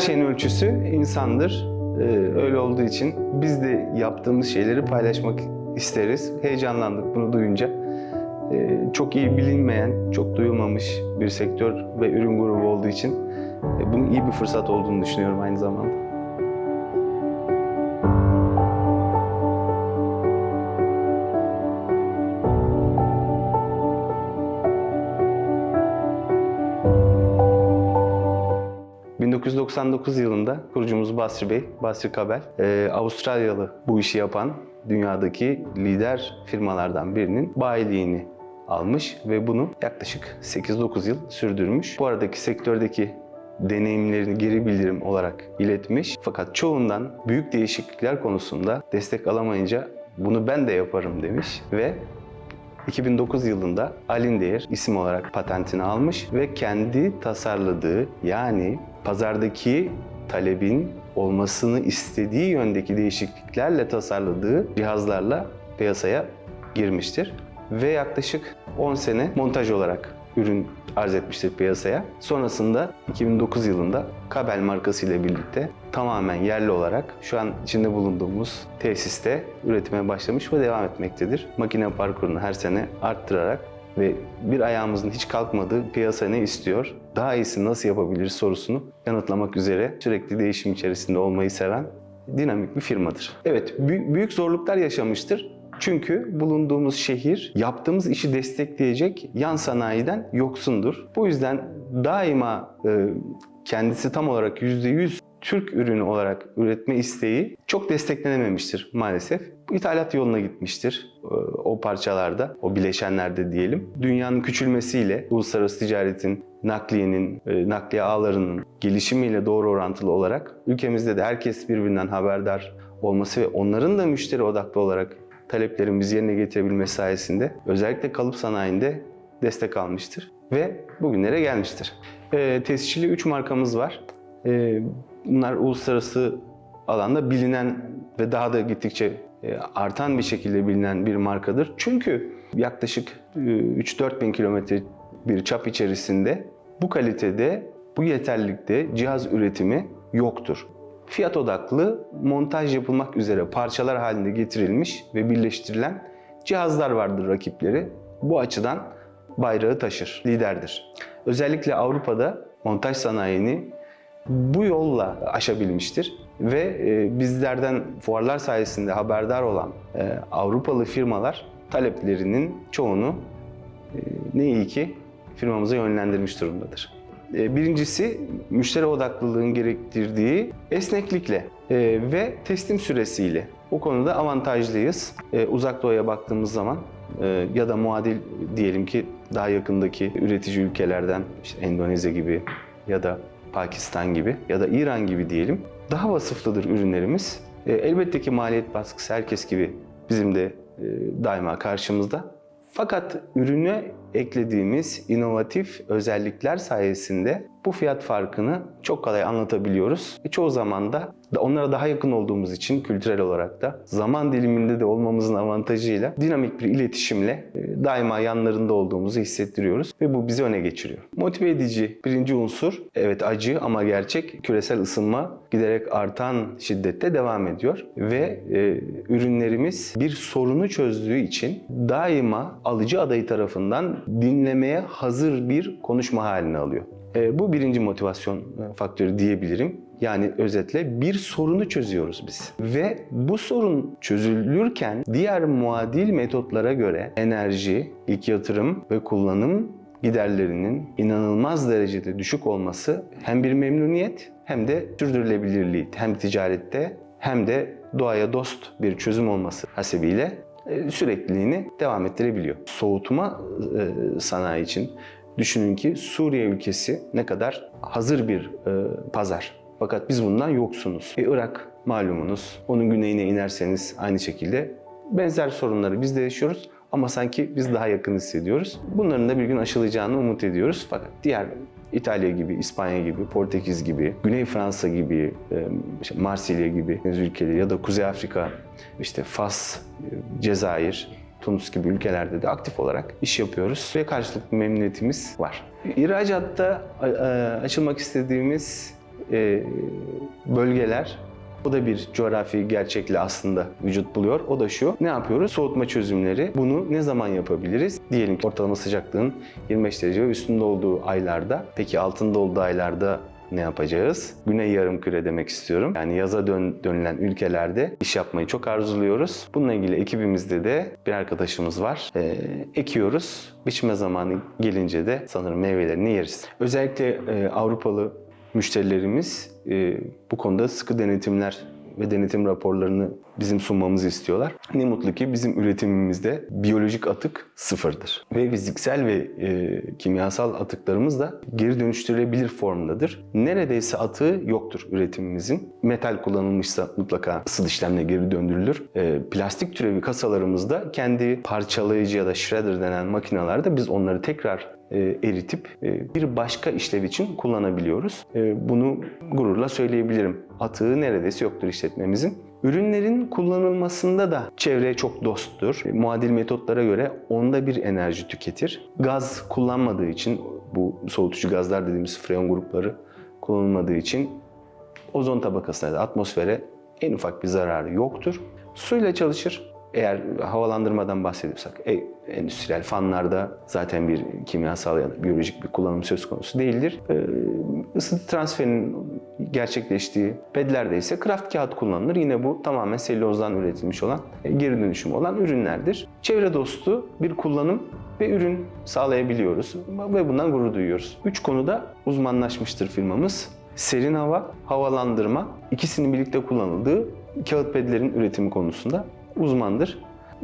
şeyin ölçüsü insandır. Ee, öyle olduğu için biz de yaptığımız şeyleri paylaşmak isteriz. Heyecanlandık bunu duyunca. Ee, çok iyi bilinmeyen, çok duyulmamış bir sektör ve ürün grubu olduğu için e, bunun iyi bir fırsat olduğunu düşünüyorum aynı zamanda. ...1999 yılında kurucumuz Basri Bey, Basri Kabel, e, Avustralyalı bu işi yapan dünyadaki lider firmalardan birinin bayiliğini almış ve bunu yaklaşık 8-9 yıl sürdürmüş. Bu aradaki sektördeki deneyimlerini geri bildirim olarak iletmiş. Fakat çoğundan büyük değişiklikler konusunda destek alamayınca bunu ben de yaparım demiş ve 2009 yılında Alindeer isim olarak patentini almış ve kendi tasarladığı yani pazardaki talebin olmasını istediği yöndeki değişikliklerle tasarladığı cihazlarla piyasaya girmiştir. Ve yaklaşık 10 sene montaj olarak ürün arz etmiştir piyasaya. Sonrasında 2009 yılında Kabel markası ile birlikte tamamen yerli olarak şu an içinde bulunduğumuz tesiste üretime başlamış ve devam etmektedir. Makine parkurunu her sene arttırarak ve bir ayağımızın hiç kalkmadığı piyasa ne istiyor, daha iyisini nasıl yapabiliriz sorusunu yanıtlamak üzere sürekli değişim içerisinde olmayı seven dinamik bir firmadır. Evet, büyük zorluklar yaşamıştır. Çünkü bulunduğumuz şehir yaptığımız işi destekleyecek yan sanayiden yoksundur. Bu yüzden daima e, kendisi tam olarak %100 Türk ürünü olarak üretme isteği çok desteklenememiştir maalesef. Bu ithalat yoluna gitmiştir e, o parçalarda, o bileşenlerde diyelim. Dünyanın küçülmesiyle uluslararası ticaretin, nakliyenin, e, nakliye ağlarının gelişimiyle doğru orantılı olarak ülkemizde de herkes birbirinden haberdar olması ve onların da müşteri odaklı olarak taleplerimizi yerine getirebilmesi sayesinde özellikle kalıp sanayinde destek almıştır ve bugünlere gelmiştir. E, tescilli 3 markamız var. E, bunlar uluslararası alanda bilinen ve daha da gittikçe e, artan bir şekilde bilinen bir markadır. Çünkü yaklaşık e, 3-4 bin kilometre bir çap içerisinde bu kalitede, bu yeterlilikte cihaz üretimi yoktur. Fiyat odaklı montaj yapılmak üzere parçalar halinde getirilmiş ve birleştirilen cihazlar vardır rakipleri. Bu açıdan bayrağı taşır, liderdir. Özellikle Avrupa'da montaj sanayini bu yolla aşabilmiştir ve e, bizlerden fuarlar sayesinde haberdar olan e, Avrupalı firmalar taleplerinin çoğunu e, ne iyi ki firmamıza yönlendirmiş durumdadır. Birincisi müşteri odaklılığın gerektirdiği esneklikle ve teslim süresiyle. Bu konuda avantajlıyız. Uzak Doğu'ya baktığımız zaman ya da muadil diyelim ki daha yakındaki üretici ülkelerden işte Endonezya gibi ya da Pakistan gibi ya da İran gibi diyelim daha vasıflıdır ürünlerimiz. E, elbette ki maliyet baskısı herkes gibi bizim de e, daima karşımızda. Fakat ürüne eklediğimiz inovatif özellikler sayesinde bu fiyat farkını çok kolay anlatabiliyoruz. E çoğu zaman da onlara daha yakın olduğumuz için kültürel olarak da zaman diliminde de olmamızın avantajıyla dinamik bir iletişimle e, daima yanlarında olduğumuzu hissettiriyoruz ve bu bizi öne geçiriyor. Motive edici birinci unsur evet acı ama gerçek küresel ısınma giderek artan şiddette devam ediyor ve e, ürünlerimiz bir sorunu çözdüğü için daima alıcı adayı tarafından dinlemeye hazır bir konuşma halini alıyor. E, bu birinci motivasyon e, faktörü diyebilirim. Yani özetle bir sorunu çözüyoruz biz. Ve bu sorun çözülürken diğer muadil metotlara göre enerji, ilk yatırım ve kullanım giderlerinin inanılmaz derecede düşük olması hem bir memnuniyet hem de sürdürülebilirliği hem ticarette hem de doğaya dost bir çözüm olması hasebiyle e, sürekliliğini devam ettirebiliyor. Soğutma e, sanayi için düşünün ki Suriye ülkesi ne kadar hazır bir e, pazar. Fakat biz bundan yoksunuz. E, Irak malumunuz. Onun güneyine inerseniz aynı şekilde benzer sorunları biz de yaşıyoruz. Ama sanki biz daha yakın hissediyoruz. Bunların da bir gün aşılacağını umut ediyoruz. Fakat diğer İtalya gibi, İspanya gibi, Portekiz gibi, Güney Fransa gibi, işte Marsilya gibi ülkeleri ya da Kuzey Afrika, işte Fas, Cezayir, Tunus gibi ülkelerde de aktif olarak iş yapıyoruz ve karşılıklı memnuniyetimiz var. İhracatta açılmak istediğimiz e, bölgeler o da bir coğrafi gerçekle aslında vücut buluyor. O da şu. Ne yapıyoruz? Soğutma çözümleri. Bunu ne zaman yapabiliriz? Diyelim ki ortalama sıcaklığın 25 derece üstünde olduğu aylarda. Peki altında olduğu aylarda ne yapacağız? Güney yarımküre demek istiyorum. Yani yaza dön, dönülen ülkelerde iş yapmayı çok arzuluyoruz. Bununla ilgili ekibimizde de bir arkadaşımız var. Ee, ekiyoruz. Biçme zamanı gelince de sanırım meyvelerini yeriz. Özellikle e, Avrupalı müşterilerimiz e, bu konuda sıkı denetimler ve denetim raporlarını bizim sunmamızı istiyorlar. Ne mutlu ki bizim üretimimizde biyolojik atık sıfırdır. Ve fiziksel ve e, kimyasal atıklarımız da geri dönüştürülebilir formdadır. Neredeyse atığı yoktur üretimimizin. Metal kullanılmışsa mutlaka ısıl işlemle geri döndürülür. E, plastik türevi kasalarımızda kendi parçalayıcı ya da shredder denen makinalarda biz onları tekrar eritip e, bir başka işlev için kullanabiliyoruz. E, bunu gururla söyleyebilirim. Atığı neredeyse yoktur işletmemizin. Ürünlerin kullanılmasında da çevreye çok dosttur. E, Muadil metotlara göre onda bir enerji tüketir. Gaz kullanmadığı için bu soğutucu gazlar dediğimiz freon grupları kullanılmadığı için ozon tabakasına da atmosfere en ufak bir zararı yoktur. Suyla çalışır. Eğer havalandırmadan bahsediyorsak e, endüstriyel fanlarda zaten bir kimyasal ya da biyolojik bir kullanım söz konusu değildir. E, ısıtı transferinin gerçekleştiği pedlerde ise kraft kağıt kullanılır. Yine bu tamamen selülozdan üretilmiş olan, e, geri dönüşüm olan ürünlerdir. Çevre dostu bir kullanım ve ürün sağlayabiliyoruz ve bundan gurur duyuyoruz. Üç konuda uzmanlaşmıştır firmamız. Serin hava, havalandırma ikisinin birlikte kullanıldığı kağıt pedlerin üretimi konusunda uzmandır.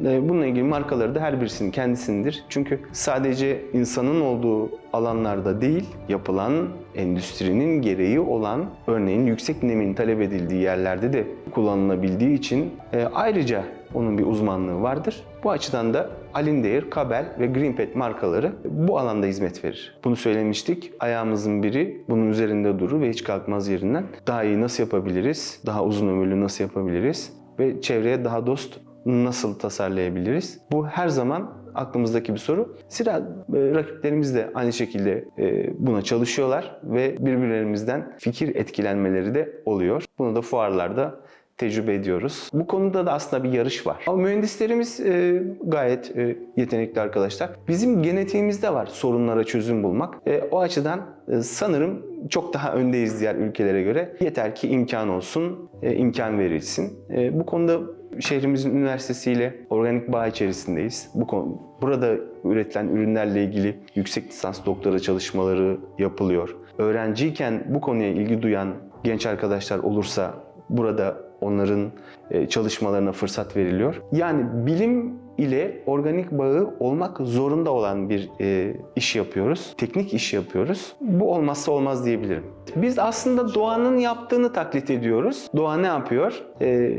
E, Bununla ilgili markaları da her birisinin kendisindir. Çünkü sadece insanın olduğu alanlarda değil, yapılan endüstrinin gereği olan, örneğin yüksek nemin talep edildiği yerlerde de kullanılabildiği için e, ayrıca onun bir uzmanlığı vardır. Bu açıdan da Alindeir, Kabel ve Greenpet markaları bu alanda hizmet verir. Bunu söylemiştik. Ayağımızın biri bunun üzerinde durur ve hiç kalkmaz yerinden. Daha iyi nasıl yapabiliriz? Daha uzun ömürlü nasıl yapabiliriz? Ve çevreye daha dost nasıl tasarlayabiliriz? Bu her zaman aklımızdaki bir soru. Zira e, rakiplerimiz de aynı şekilde e, buna çalışıyorlar ve birbirlerimizden fikir etkilenmeleri de oluyor. Bunu da fuarlarda tecrübe ediyoruz. Bu konuda da aslında bir yarış var. Ama mühendislerimiz e, gayet e, yetenekli arkadaşlar. Bizim genetiğimizde var sorunlara çözüm bulmak. E, o açıdan e, sanırım çok daha öndeyiz diğer ülkelere göre. Yeter ki imkan olsun, e, imkan verilsin. E, bu konuda şehrimizin üniversitesiyle organik bağ içerisindeyiz. Bu konu, burada üretilen ürünlerle ilgili yüksek lisans doktora çalışmaları yapılıyor. Öğrenciyken bu konuya ilgi duyan genç arkadaşlar olursa burada onların e, çalışmalarına fırsat veriliyor. Yani bilim ile organik bağı olmak zorunda olan bir e, iş yapıyoruz. Teknik iş yapıyoruz. Bu olmazsa olmaz diyebilirim. Biz aslında doğanın yaptığını taklit ediyoruz. Doğa ne yapıyor? E,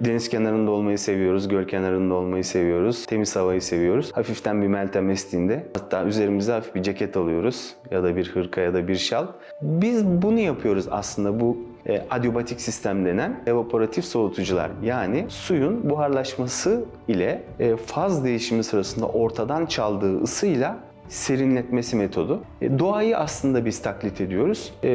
deniz kenarında olmayı seviyoruz, göl kenarında olmayı seviyoruz, temiz havayı seviyoruz. Hafiften bir meltem estiğinde hatta üzerimize hafif bir ceket alıyoruz ya da bir hırka ya da bir şal. Biz bunu yapıyoruz aslında bu e, adiabatik sistem denen evaporatif soğutucular yani suyun buharlaşması ile e, faz değişimi sırasında ortadan çaldığı ısıyla serinletmesi metodu. E, doğayı aslında biz taklit ediyoruz E,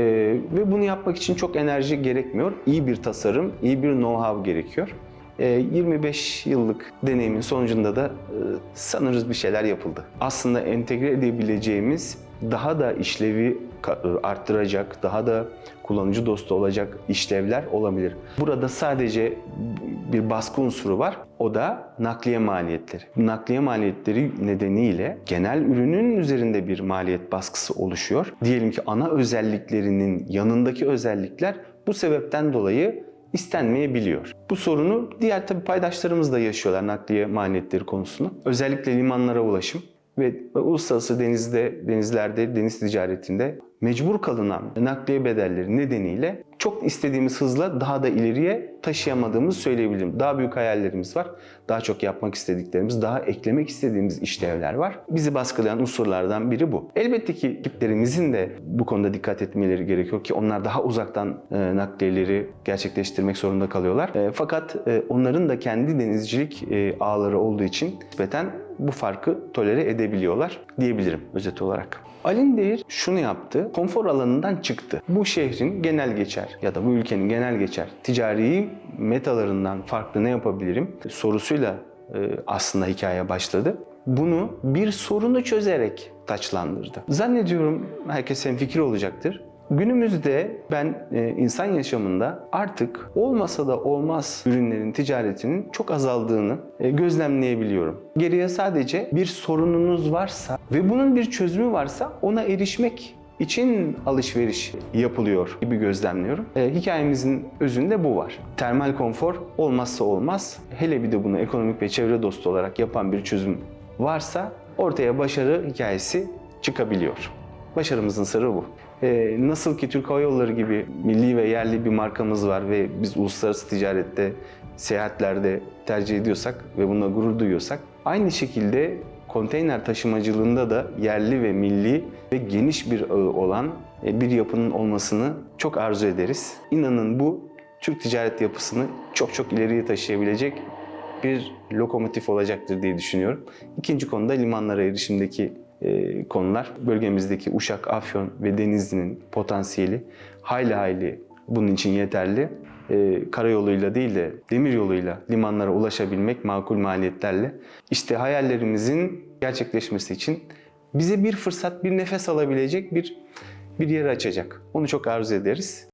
ve bunu yapmak için çok enerji gerekmiyor. İyi bir tasarım, iyi bir know-how gerekiyor. E, 25 yıllık deneyimin sonucunda da e, sanırız bir şeyler yapıldı. Aslında entegre edebileceğimiz daha da işlevi ka- arttıracak, daha da kullanıcı dostu olacak işlevler olabilir. Burada sadece bir baskı unsuru var. O da nakliye maliyetleri. Nakliye maliyetleri nedeniyle genel ürünün üzerinde bir maliyet baskısı oluşuyor. Diyelim ki ana özelliklerinin yanındaki özellikler bu sebepten dolayı istenmeyebiliyor. Bu sorunu diğer tabii paydaşlarımız da yaşıyorlar nakliye maliyetleri konusunu. Özellikle limanlara ulaşım ve uluslararası denizde, denizlerde, deniz ticaretinde mecbur kalınan nakliye bedelleri nedeniyle çok istediğimiz hızla daha da ileriye taşıyamadığımızı söyleyebilirim. Daha büyük hayallerimiz var. Daha çok yapmak istediklerimiz, daha eklemek istediğimiz işlevler var. Bizi baskılayan unsurlardan biri bu. Elbette ki ekiplerimizin de bu konuda dikkat etmeleri gerekiyor ki onlar daha uzaktan e, nakliyeleri gerçekleştirmek zorunda kalıyorlar. E, fakat e, onların da kendi denizcilik e, ağları olduğu için nispeten bu farkı tolere edebiliyorlar diyebilirim özet olarak. Alindeir şunu yaptı. Konfor alanından çıktı. Bu şehrin genel geçer ya da bu ülkenin genel geçer ticari metalarından farklı ne yapabilirim sorusuyla e, aslında hikaye başladı. Bunu bir sorunu çözerek taçlandırdı. Zannediyorum herkes fikir olacaktır. Günümüzde ben e, insan yaşamında artık olmasa da olmaz ürünlerin ticaretinin çok azaldığını e, gözlemleyebiliyorum. Geriye sadece bir sorununuz varsa ve bunun bir çözümü varsa ona erişmek için alışveriş yapılıyor gibi gözlemliyorum. E, hikayemizin özünde bu var. Termal konfor olmazsa olmaz. Hele bir de bunu ekonomik ve çevre dostu olarak yapan bir çözüm varsa ortaya başarı hikayesi çıkabiliyor. Başarımızın sırrı bu. Ee, nasıl ki Türk Hava Yolları gibi milli ve yerli bir markamız var ve biz uluslararası ticarette, seyahatlerde tercih ediyorsak ve bununla gurur duyuyorsak, aynı şekilde konteyner taşımacılığında da yerli ve milli ve geniş bir ağı olan e, bir yapının olmasını çok arzu ederiz. İnanın bu Türk ticaret yapısını çok çok ileriye taşıyabilecek bir lokomotif olacaktır diye düşünüyorum. İkinci konuda limanlara erişimdeki konular. Bölgemizdeki Uşak, Afyon ve Denizli'nin potansiyeli hayli hayli bunun için yeterli. E, karayoluyla değil de demir yoluyla limanlara ulaşabilmek makul maliyetlerle. İşte hayallerimizin gerçekleşmesi için bize bir fırsat, bir nefes alabilecek bir bir yer açacak. Onu çok arzu ederiz.